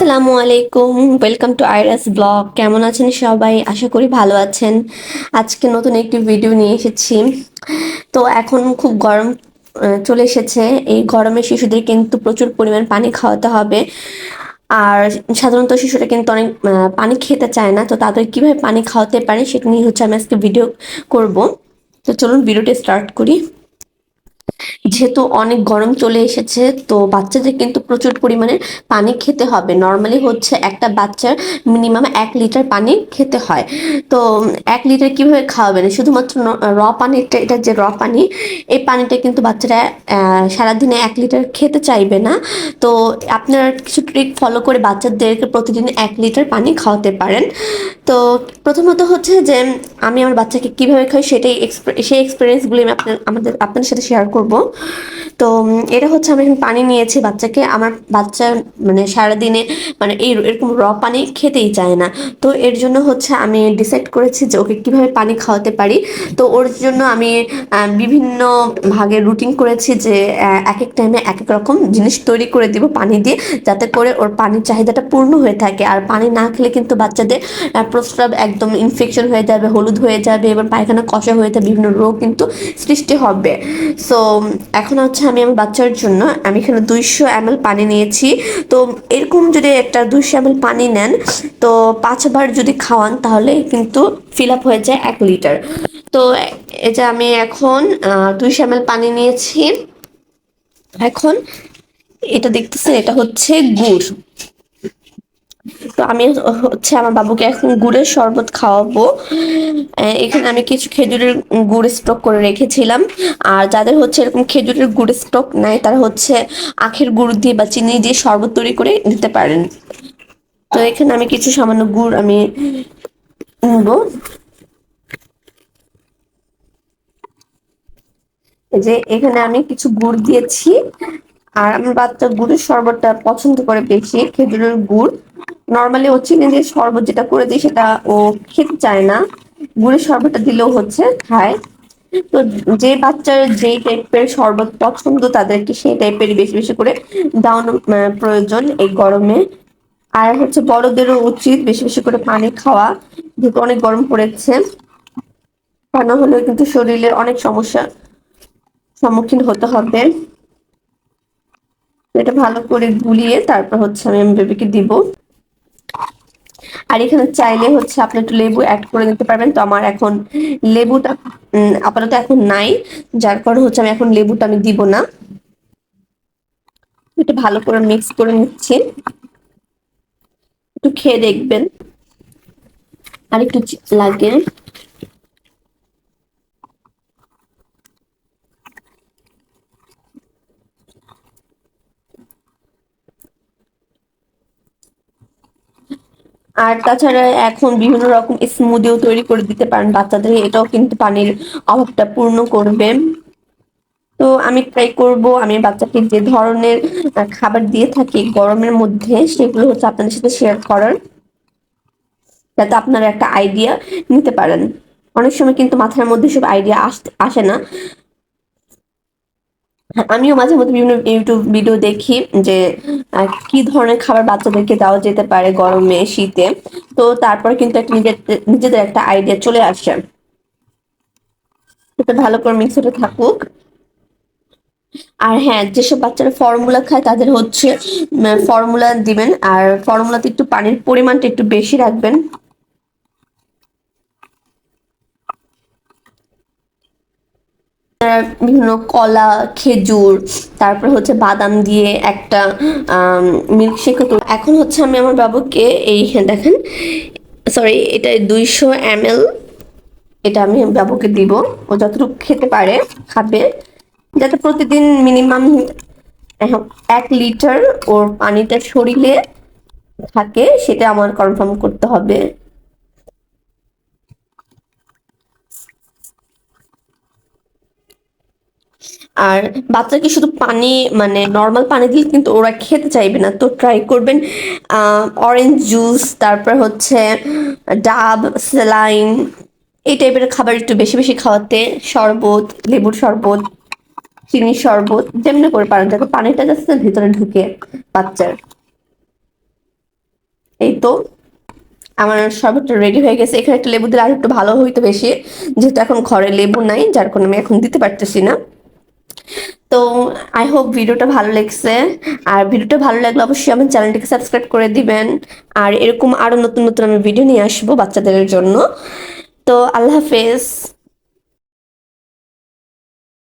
আসসালামু আলাইকুম। Welcome to আইরাস blog কেমন আছেন সবাই? আশা করি ভালো আছেন। আজকে নতুন একটি ভিডিও নিয়ে এসেছি। তো এখন খুব গরম চলে এসেছে। এই গরমে শিশুদের কিন্তু প্রচুর পরিমাণ পানি খাওয়াতে হবে। আর সাধারণত শিশুরা কিন্তু অনেক পানি খেতে চায় না। তো তাদের কীভাবে পানি খাওয়াতে পারে সেটা নিয়ে হচ্ছে আমি আজকে ভিডিও করব। তো চলুন ভিডিওটি স্টার্ট করি। যেহেতু অনেক গরম চলে এসেছে, তো বাচ্চাদের কিন্তু প্রচুর পরিমাণে পানি খেতে হবে। নর্মালি হচ্ছে একটা বাচ্চার মিনিমাম এক লিটার পানি খেতে হয়। তো এক লিটার কীভাবে খাওয়াবেন? শুধুমাত্র র পানিটা এটা যে র পানি, এই পানিটা কিন্তু বাচ্চারা সারাদিনে এক লিটার খেতে চাইবে না। তো আপনারা কিছু ট্রিক ফলো করে বাচ্চাদেরকে প্রতিদিন এক লিটার পানি খাওয়াতে পারেন। তো প্রথমত হচ্ছে যে, আমি আমার বাচ্চাকে কীভাবে খাই সেটাই সেই এক্সপিরিয়েন্সগুলি আমি আপনার, আমাদের, আপনাদের সাথে শেয়ার করব। তো এটা হচ্ছে আমি পানি নিয়েছি বাচ্চাকে। আমার বাচ্চা মানে সারাদিনে মানে এই এরকম র পানি খেতেই চায় না। তো এর জন্য হচ্ছে আমি ডিসাইড করেছি যে ওকে কীভাবে পানি খাওয়াতে পারি। তো ওর জন্য আমি বিভিন্ন ভাগে রুটিন করেছি যে এক এক টাইমে এক এক রকম জিনিস তৈরি করে দিব পানি দিয়ে, যাতে করে ওর পানির চাহিদাটা পূর্ণ হয়ে থাকে। আর পানি না খেলে কিন্তু বাচ্চাদের প্রস্রাব একদম ইনফেকশন হয়ে যাবে, হলুদ হয়ে যাবে এবং পায়খানা কষা হয়ে যাবে, বিভিন্ন রোগ কিন্তু সৃষ্টি হবে। সো এখন হচ্ছে আমি আমার বাচ্চার জন্য, আমি এখানে দুইশো এম পানি নিয়েছি। তো এরকম যদি একটা দুইশো এম পানি নেন, তো পাঁচবার যদি খাওয়ান, তাহলে কিন্তু ফিল আপ হয়ে যায় এক লিটার। তো এটা আমি এখন দুইশো এম পানি নিয়েছি। এখন এটা দেখতেছেন, এটা হচ্ছে গুড়। তো আমি হচ্ছে আমার বাবুকে এখন গুড়ের শরবত খাওয়াবো। এখানে আমি কিছু খেজুরের গুড় স্টক করে রেখেছিলাম। আর যাদের হচ্ছে এরকম খেজুরের গুড় স্টক নাই, তারা হচ্ছে আখের গুড় দিয়ে বা চিনি দিয়ে শরবত তৈরি করে দিতে পারেন। তো এখানে আমি কিছু সামান্য গুড় আমি নিবো। যে এখানে আমি কিছু গুড় দিয়েছি। আর আমার বাচ্চা গুড়ের শরবতটা পছন্দ করে বেশি খেজুরের গুড়। নর্মালি ও চিনি দিয়ে শরবত যেটা করে দিই সেটা ও খেতে চায় না। গুড়ের শরবতটা দিলেও হচ্ছে খায়। তো যে বাচ্চার যেই টাইপের শরবত পছন্দ তাদেরকে সেই টাইপের বেশি বেশি করে আহ, প্রয়োজন এই গরমে। আর হচ্ছে বড়দেরও উচিত বেশি বেশি করে পানি খাওয়া যেহেতু অনেক গরম পড়েছে। তা না হলে কিন্তু শরীরে অনেক সমস্যা সম্মুখীন হতে হবে। এটা ভালো করে গুলিয়ে তারপর হচ্ছে আমি আমার বেবিকে দিব। আর এখানে চাইলে হচ্ছে আপনি একটু লেবু অ্যাড করে নিতে পারবেন। তো আমার এখন লেবুটা আপাতত এখন নাই। যার কারণে হচ্ছে আমি এখন লেবুটা আমি দিব না। একটু ভালো করে মিক্স করে নিচ্ছি। একটু খেয়ে দেখবেন। আর একটু লাগে। আর তাছাড়া এখন বিভিন্ন রকম স্মুদিও তৈরি করে দিতে পারেন বাচ্চাদের, এটাও কিন্তু পানির অভাবটা পূর্ণ করবে। তো আমি ট্রাই করব, আমি বাচ্চাকে যে ধরনের খাবার দিয়ে থাকি গরমের মধ্যে, সেগুলো হচ্ছে আপনাদের সাথে শেয়ার করার। যাতে আপনারা একটা আইডিয়া নিতে পারেন। অনেক সময় কিন্তু মাথার মধ্যে সব আইডিয়া আসে না। আমিও মাঝে মধ্যে বিভিন্ন ইউটিউব ভিডিও দেখি যে কি ধরনের খাবার বাচ্চাদেরকে দেওয়া যেতে পারে গরমে, শীতে। তো তারপর কিন্তু একটা নিজের, নিজেদের একটা আইডিয়া চলে আসে। ভালো করে মিক্সারে থাকুক। আর হ্যাঁ যেসব বাচ্চারা ফর্মুলা খায়, তাদের হচ্ছে ফর্মুলা দিবেন। আর ফর্মুলাতে একটু পানির পরিমাণটা একটু বেশি রাখবেন। আহ, বিভিন্ন কলা খেজুর তারপর হচ্ছে বাদাম দিয়ে একটা মিল্কশেক এখন হচ্ছে আমি আমার বাবুকে এই হ্যাঁ, দেখেন সরি এটা দুইশো এম এটা আমি বাবুকে দিব। ও যতটুকু খেতে পারে খাবে। যাতে প্রতিদিন মিনিমাম এক লিটার ওর পানিটা শরীরে থাকে সেটা আমার কনফার্ম করতে হবে। আর বাচ্চাকে শুধু পানি মানে নর্মাল পানি দিলে কিন্তু ওরা খেতে চাইবে না। তো ট্রাই করবেন অরেঞ্জ জুস তারপর হচ্ছে ডাব স্যালাইন এই টাইপের খাবার একটু বেশি বেশি খাওয়াতে শরবত, লেবুর শরবত, চিনির শরবত, যেমনি করে পারেন। যাতে পানিটা যাচ্ছে না ভিতরে ঢুকে বাচ্চার। এই তো আমার শরবতটা রেডি হয়ে গেছে। এখানে একটা লেবু দিলে আর একটু ভালো হইতো বেশি। যেহেতু এখন ঘরে লেবু নাই, যার কারণে আমি এখন দিতে পারতেছি না। তো আই হোপ ভিডিওটা ভালো লেগেছে। আর ভিডিওটা ভালো লাগলে অবশ্যই আমার চ্যানেলটিকে সাবস্ক্রাইব করে দিবেন। আর এরকম আরও নতুন নতুন আমি ভিডিও নিয়ে আসব বাচ্চাদের জন্য। তো আল্লাহ হাফেজ।